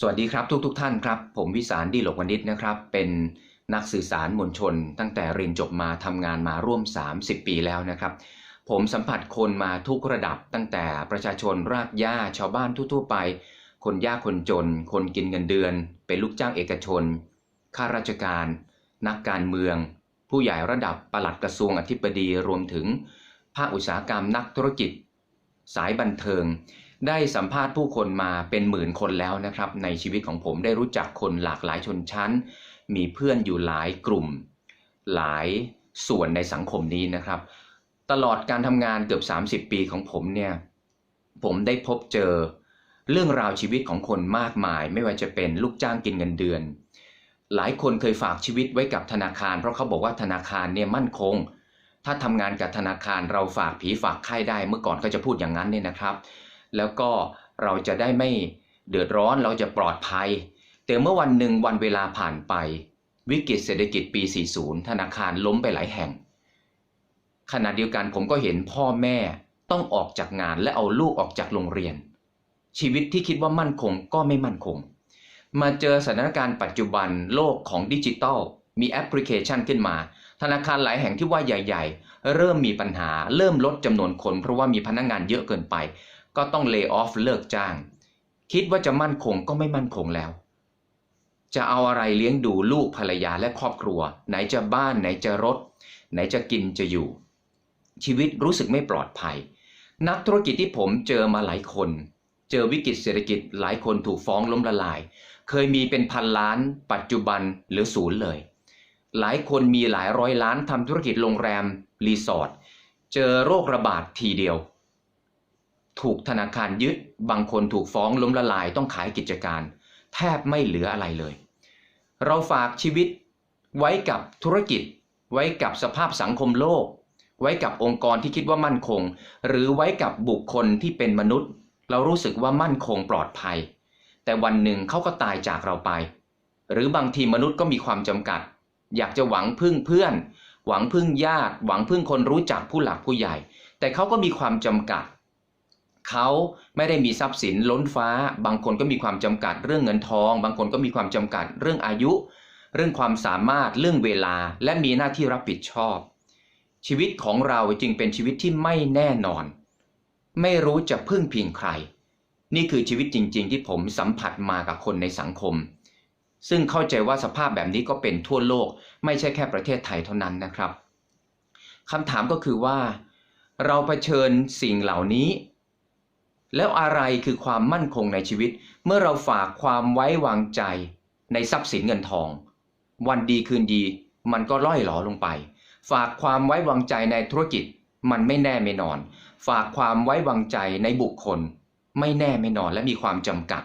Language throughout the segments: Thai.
สวัสดีครับทุกทท่านครับ ผมวิสารดีหลกวณิชนะครับ เป็นนักสื่อสารมวลชน ตั้งแต่เรียนจบมาทำงานมาร่วม 30 ปีแล้วนะครับ ผมสัมผัสคนมาทุกระดับตั้งแต่ประชาชนรากหญ้าชาวบ้านทั่วๆไป คนยากคนจน คนกินเงินเดือน เป็นลูกจ้างเอกชนข้าราชการ นักการเมือง ผู้ใหญ่ระดับปลัดกระทรวงอธิบดีรวมถึง ภาคอุตสาหกรรมนักธุรกิจ สายบันเทิง ได้สัมภาษณ์ผู้คนมาเป็นหมื่นคนแล้วนะครับ ในชีวิตของผมได้รู้จักคนหลากหลายชนชั้น มีเพื่อนอยู่หลายกลุ่ม หลายส่วนในสังคมนี้นะครับ ตลอดการทำงานเกือบ 30 ปีของผมเนี่ยผมได้พบเจอเรื่องราวชีวิตของคนมากมาย ไม่ว่าจะเป็นลูกจ้างกินเงินเดือน หลายคนเคยฝากชีวิตไว้กับธนาคาร เพราะเขาบอกว่าธนาคารเนี่ยมั่นคง ถ้าทำงานกับธนาคารเราฝากผีฝากไข้ได้เมื่อก่อนก็จะพูดอย่างนั้นเนี่ยนะครับ แล้วก็เราจะได้ไม่เดือดร้อนเราจะปลอดภัย แต่เมื่อวันหนึ่งวันเวลาผ่านไป วิกฤตเศรษฐกิจปี 40 ธนาคารล้มไปหลายแห่ง ขณะเดียวกันผมก็เห็นพ่อแม่ต้องออกจากงานและเอาลูกออกจากโรงเรียน ชีวิตที่คิดว่ามั่นคงก็ไม่มั่นคง มาเจอสถานการณ์ปัจจุบันโลกของดิจิทัลมีแอปพลิเคชันขึ้นมา ธนาคารหลายแห่งที่ว่าใหญ่ ๆ เริ่มมีปัญหา เริ่มลดจำนวนคน เพราะว่ามีพนักงงานเยอะเกินไป ก็ต้องเลิกออฟเลิกจ้าง คิดว่าจะมั่นคงก็ไม่มั่นคงแล้ว จะเอาอะไรเลี้ยงดูลูกภรรยาและครอบครัว ไหนจะบ้านไหนจะรถ ไหนจะกินจะอยู่ ชีวิตรู้สึกไม่ปลอดภัย นักธุรกิจที่ผมเจอมาหลายคน เจอวิกฤตเศรษฐกิจหลายคนถูกฟ้องล้มละลาย เคยมีเป็นพันล้าน ปัจจุบันเหรือศูนย์เลย หลายคนมีหลายร้อยล้านทำธุรกิจโรงแรมรีสอร์ทเจอโรคระบาดทีเดียว ถูกธนาคารยึด บางคนถูกฟ้องล้มละลายต้องขายกิจการ แทบไม่เหลืออะไรเลย เราฝากชีวิตไว้กับธุรกิจ ไว้กับสภาพสังคมโลก ไว้กับองค์กรที่คิดว่ามั่นคง หรือไว้กับบุคคลที่เป็นมนุษย์ เรารู้สึกว่ามั่นคงปลอดภัย แต่วันหนึ่งเขาก็ตายจากเราไป หรือบางทีมนุษย์ก็มีความจำกัด อยากจะหวังพึ่งเพื่อน หวังพึ่งญาติ หวังพึ่งคนรู้จักผู้หลักผู้ใหญ่ แต่เขาก็มีความจำกัด เขาไม่ได้มีทรัพย์สินล้นฟ้า บางคนก็มีความจำกัดเรื่องเงินทอง บางคนก็มีความจำกัดเรื่องอายุ เรื่องความสามารถเรื่องเวลา และมีหน้าที่รับผิดชอบ ชีวิตของเราจึงเป็นชีวิตที่ไม่แน่นอน ไม่รู้จะพึ่งพิงใคร นี่คือชีวิตจริง ๆ ที่ผมสัมผัสมากับคนในสังคม ซึ่งเข้าใจว่าสภาพแบบนี้ก็เป็นทั่วโลก ไม่ใช่แค่ประเทศไทยเท่านั้นนะครับคำถามก็คือว่า เราเผชิญสิ่งเหล่านี้ แล้วอะไรคือความมั่นคงในชีวิต เมื่อเราฝากความไว้วางใจในทรัพย์สินเงินทอง วันดีคืนดี มันก็ล่อยหลอลงไป ฝากความไว้วางใจในธุรกิจ มันไม่แน่ไม่นอน ฝากความไว้วางใจในบุคคล ไม่แน่ไม่นอนและมีความจำกัด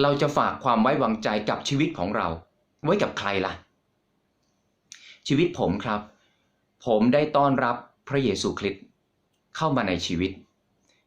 เราจะฝากความไว้วางใจกับชีวิตของเรา ไว้กับใครล่ะ ชีวิตผมครับ ผมได้ต้อนรับพระเยซูคริสต์เข้ามาในชีวิต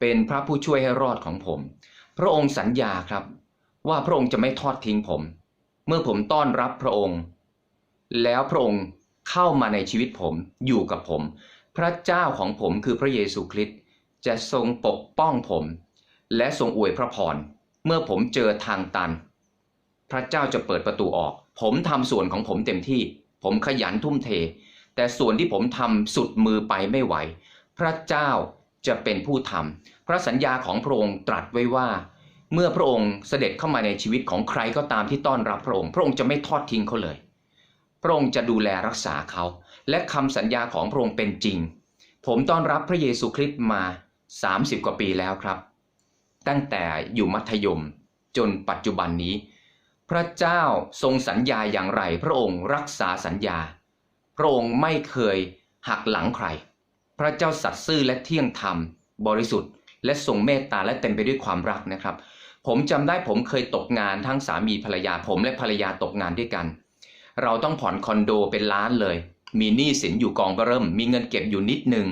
เป็นพระผู้ช่วยให้รอดของผม พระองค์สัญญาครับ ว่าพระองค์จะไม่ทอดทิ้งผม เมื่อผมต้อนรับพระองค์ แล้วพระองค์เข้ามาในชีวิตผมอยู่กับผม พระเจ้าของผมคือพระเยซูคริสต์จะทรงปกป้องผม และทรงอวยพระพรเมื่อผมเจอทางตัน พระเจ้าจะเปิดประตูออก ผมทำส่วนของผมเต็มที่ ผมขยันทุ่มเท แต่ส่วนที่ผมทำสุดมือไปไม่ไหว พระเจ้า จะเป็นผู้ทำพระสัญญาของพระองค์ตรัสไว้ว่า เมื่อพระองค์เสด็จเข้ามาในชีวิตของใครก็ตามที่ต้อนรับพระองค์ พระองค์จะไม่ทอดทิ้งเขาเลย พระองค์จะดูแลรักษาเขา และคำสัญญาของพระองค์เป็นจริง ผมต้อนรับพระเยซูคริสต์มา 30 กว่าปีแล้วครับ ตั้งแต่อยู่มัธยม จนปัจจุบันนี้ พระเจ้าทรงสัญญาอย่างไร พระองค์รักษาสัญญา พระองค์ไม่เคยหักหลังใคร พระเจ้าสัตย์ซื่อและเที่ยงธรรม บริสุทธิ์ และทรงเมตตาและเต็มไปด้วยความรักนะครับ ผมจำได้ผมเคยตกงานทั้งสามีภรรยาผมและภรรยาตกงานด้วยกัน เราต้องผ่อนคอนโดเป็นล้านเลย มีหนี้สินอยู่กองเบิ่ม มีเงินเก็บอยู่นิดนึง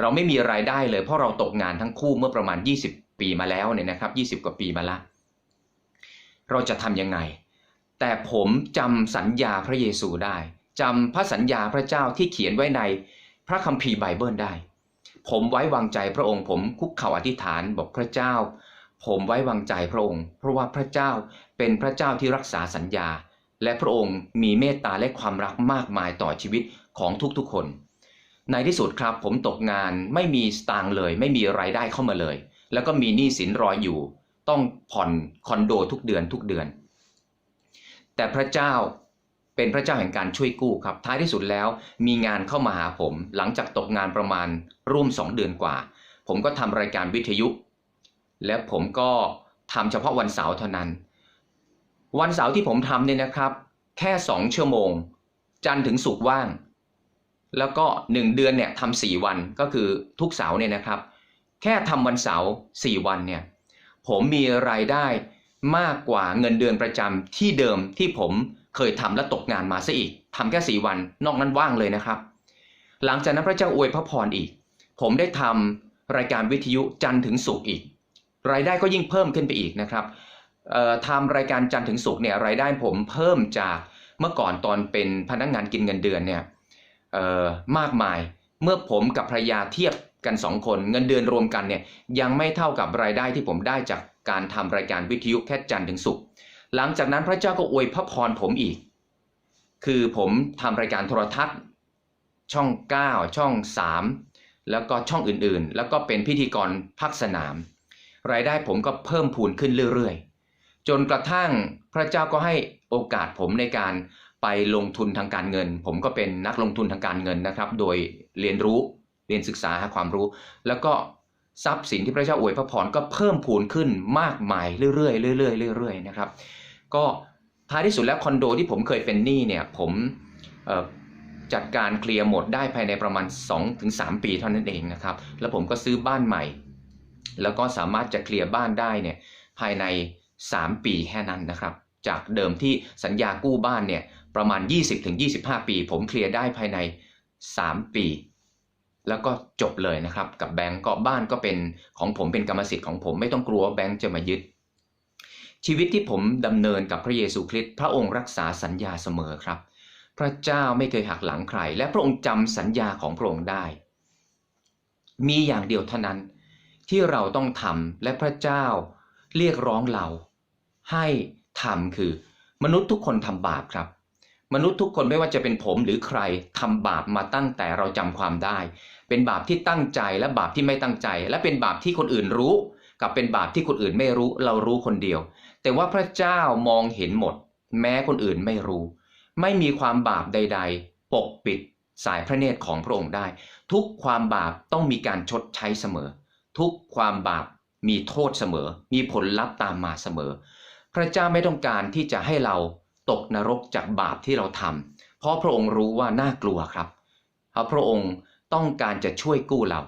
เราไม่มีรายได้เลยเพราะเราตกงานทั้งคู่เมื่อประมาณ 20 ปีมาแล้วเนี่ยนะครับ 20 กว่าปีมาละ เราจะทำยังไง แต่ผมจำสัญญาพระเยซูได้จำพระสัญญาพระเจ้าที่เขียนไว้ใน พระคัมภีร์ไบเบิลได้ ผมไว้วางใจพระองค์ผมคุกเข่าอธิษฐานบอกพระเจ้า ผมไว้วางใจพระองค์ เพราะว่าพระเจ้าเป็นพระเจ้าที่รักษาสัญญา และพระองค์มีเมตตาและความรักมากมายต่อชีวิตของทุกๆคน ในที่สุดครับผมตกงานไม่มีสตางค์เลย ไม่มีไรายได้เข้ามาเลย แล้วก็มีหนี้สินรอยอยู่ ต้องผ่อนคอนโดทุกเดือนทุกเดือน แต่พระเจ้า เป็นพระเจ้าแห่งการช่วยกู้ครับ ท้ายที่สุดแล้วมีงานเข้ามาหาผม หลังจากตกงานประมาณร่วมสองเดือนกว่า ผมก็ทำรายการวิทยุ และผมก็ทำเฉพาะวันเสาร์เท่านั้น วันเสาร์ที่ผมทำเนี่ยนะครับ แค่สองชั่วโมง จันทร์ถึงศุกร์ว่าง แล้วก็หนึ่งเดือนเนี่ยทำสี่วันก็คือทุกเสาร์เนี่ยนะครับ แค่ทำวันเสาร์สี่วันเนี่ยผมมีรายได้มากกว่าเงินเดือนประจำที่เดิมที่ผม เคยทำและตกงานมาซะอีกทำแค่สี่วัน นอกนั้นว่างเลยนะครับ หลังจากนั้นพระเจ้าอวยพระพรอีก ผมได้ทำรายการวิทยุจันทร์ถึงศุกร์อีก รายได้ก็ยิ่งเพิ่มขึ้นไปอีกนะครับทำรายการจันทร์ถึงศุกร์เนี่ยรายได้ผมเพิ่มจากเมื่อก่อนตอนเป็นพนักงานกินเงินเดือนเนี่ยมากมายเมื่อผมกับภรรยาเทียบกันสองคนเงินเดือนรวมกันเนี่ยยังไม่เท่ากับรายได้ที่ผมได้จากการทำรายการวิทยุแค่จันทร์ถึงศุกร์ หลังจากนั้นพระเจ้าก็อวยพระพรผมอีก คือผมทำรายการโทรทัศน์ ช่อง 9 ช่อง 3 แล้วก็ช่องอื่นๆ แล้วก็เป็นพิธีกรภาคสนาม รายได้ผมก็เพิ่มพูนขึ้นเรื่อยๆ จนกระทั่งพระเจ้าก็ให้โอกาสผมในการไปลงทุนทางการเงิน ผมก็เป็นนักลงทุนทางการเงินนะครับ โดยเรียนรู้เรียนศึกษาหาความรู้ แล้วก็ทรัพย์สินที่พระเจ้าอวยพระพรก็เพิ่มพูนขึ้นมากมายเรื่อยๆเรื่อยๆเรื่อยๆนะครับ ก็ท้ายที่สุดแล้วคอนโดที่ผมเคยเป็นหนี้เนี่ยผมจัดการเคลียร์หมดได้ภายในประมาณ 2-3 ปีเท่านั้นเองนะครับ แล้วผมก็ซื้อบ้านใหม่ แล้วก็สามารถจะเคลียร์บ้านได้เนี่ยภายใน 3 ปีแค่นั้นนะครับ จากเดิมที่สัญญากู้บ้านเนี่ยประมาณ 20-25 ปี ผมเคลียร์ได้ภายใน 3 ปี แล้วก็จบเลยนะครับ กับแบงก์ก็บ้านก็เป็นของผมเป็นกรรมสิทธิ์ของผมไม่ต้องกลัวแบงก์จะมายึด ชีวิตที่ผมดำเนินกับพระเยซูคริสต์พระองค์รักษาสัญญาเสมอครับ พระเจ้าไม่เคยหักหลังใคร และพระองค์จำสัญญาของพระองค์ได้ มีอย่างเดียวเท่านั้นที่เราต้องทำและพระเจ้าเรียกร้องเรา ให้ทำคือ มนุษย์ทุกคนทำบาปครับ มนุษย์ทุกคนไม่ว่าจะเป็นผมหรือใครทำบาปมาตั้งแต่เราจำความได้ เป็นบาปที่ตั้งใจและบาปที่ไม่ตั้งใจ และเป็นบาปที่คนอื่นรู้ กับเป็นบาปที่คนอื่นไม่รู้ เรารู้คนเดียว แต่ว่าพระเจ้ามองเห็นหมด แม้คนอื่นไม่รู้ ไม่มีความบาปใด ๆ ปกปิดสายพระเนตรของพระองค์ได้ ทุกความบาปต้องมีการชดใช้เสมอ ทุกความบาปมีโทษเสมอ มีผลลัพธ์ตามมาเสมอ พระเจ้าไม่ต้องการที่จะให้เราตกนรกจากบาปที่เราทำเพราะพระองค์รู้ว่าน่ากลัวครับเพราะพระองค์ต้องการจะช่วยกู้เรา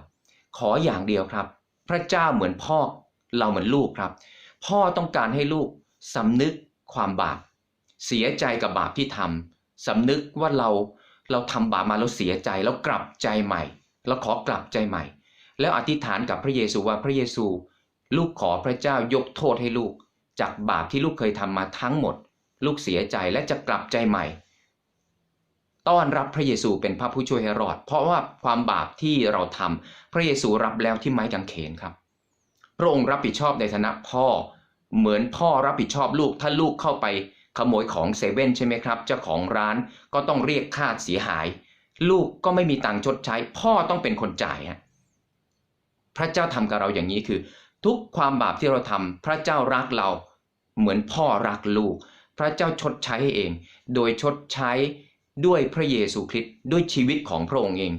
ขออย่างเดียวครับ พระเจ้าเหมือนพ่อเราเหมือนลูกครับ พ่อต้องการให้ลูกสำนึกความบาป เสียใจกับบาปที่ทำสำนึกว่าเราเราทำบาปมาแล้วเสียใจแล้วกลับใจใหม่เราขอกลับใจใหม่ แล้วอธิษฐานกับพระเยซูว่าพระเยซู ลูกขอพระเจ้ายกโทษให้ลูก จากบาปที่ลูกเคยทำมาทั้งหมด ลูกเสียใจและจะกลับใจใหม่ ต้อนรับพระเยซูเป็นพระผู้ช่วยให้รอด เพราะว่าความบาปที่เราทำพระเยซูรับแล้วที่ไม้กางเขนครับ พระองค์รับผิดชอบในฐานะพ่อ เหมือนพ่อรับผิดชอบลูกถ้าลูกเข้าไปขโมยของเซเว่นใช่ไหมครับ เจ้าของร้านก็ต้องเรียกค่าเสียหาย ลูกก็ไม่มีตังค์ชดใช้ พ่อต้องเป็นคนจ่ายฮะพระเจ้าทำกับเราอย่างนี้คือ ทุกความบาปที่เราทำพระเจ้ารักเรา เหมือนพ่อรักลูก พระเจ้าชดใช้ให้เอง โดยชดใช้ด้วยพระเยซูคริสต์ด้วยชีวิตของพระองค์เอง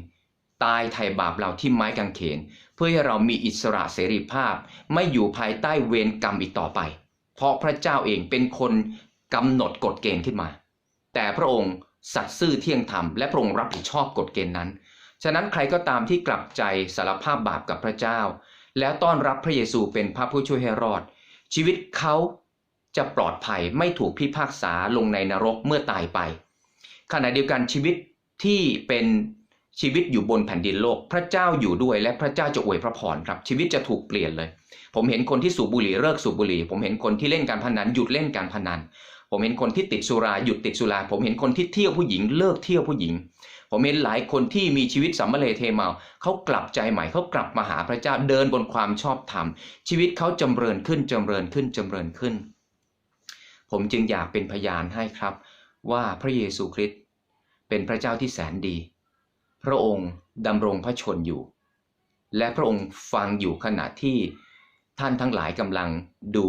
ตายไถ่บาปเราที่ไม้กางเขน เพื่อให้เรามีอิสระเสรีภาพ ไม่อยู่ภายใต้เวรกรรมอีกต่อไป เพราะพระเจ้าเองเป็นคนกำหนดกฎเกณฑ์ขึ้นมา แต่พระองค์สัตย์ซื่อเที่ยงธรรมและพระองค์รับผิดชอบกฎเกณฑ์นั้น ฉะนั้นใครก็ตามที่กลับใจสารภาพบาปกับพระเจ้า แล้วต้อนรับพระเยซูเป็นพระผู้ช่วยให้รอด ชีวิตเขาจะปลอดภัยไม่ถูกพิพากษาลงในนรกเมื่อตายไป ขณะเดียวกันชีวิตที่เป็น ชีวิตอยู่บนแผ่นดินโลก พระเจ้าอยู่ด้วยและพระเจ้าจะอวยพระพรครับ ชีวิตจะถูกเปลี่ยนเลย ผมเห็นคนที่สูบบุหรี่เลิกสูบบุหรี่ ผมเห็นคนที่เล่นการพนันหยุดเล่นการพนัน ผมเห็นคนที่ติดสุราหยุดติดสุรา ผมเห็นคนที่เที่ยวผู้หญิงเลิกเที่ยวผู้หญิง ผมเห็นหลายคนที่มีชีวิตสัมมาเลเทเมาเขากลับใจใหม่เขากลับมาหาพระเจ้าเดินบนความชอบธรรม ชีวิตเขาจำเริญขึ้นจำเริญขึ้นจำเริญขึ้น ผมจึงอยากเป็นพยานให้ครับ ว่าพระเยซูคริสต์เป็นพระเจ้าที่แสนดี พระองค์ดำรงพระชนอยู่ และพระองค์ฟังอยู่ขณะที่ท่านทั้งหลายกำลังดู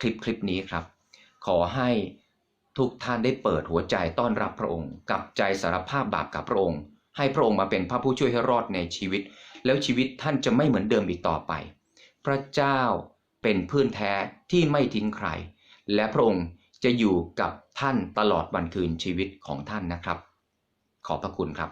คลิปคลิปนี้ครับ ขอให้ทุกท่านได้เปิดหัวใจต้อนรับพระองค์ กับใจสารภาพบาปกับพระองค์ ให้พระองค์มาเป็นพระผู้ช่วยให้รอดในชีวิต แล้วชีวิตท่านจะไม่เหมือนเดิมอีกต่อไป พระเจ้าเป็นเพื้นแท้ที่ไม่ทิ้งใคร และพระองค์จะอยู่กับท่านตลอดวันคืนชีวิตของท่านนะครับ ขอบพระคุณครับ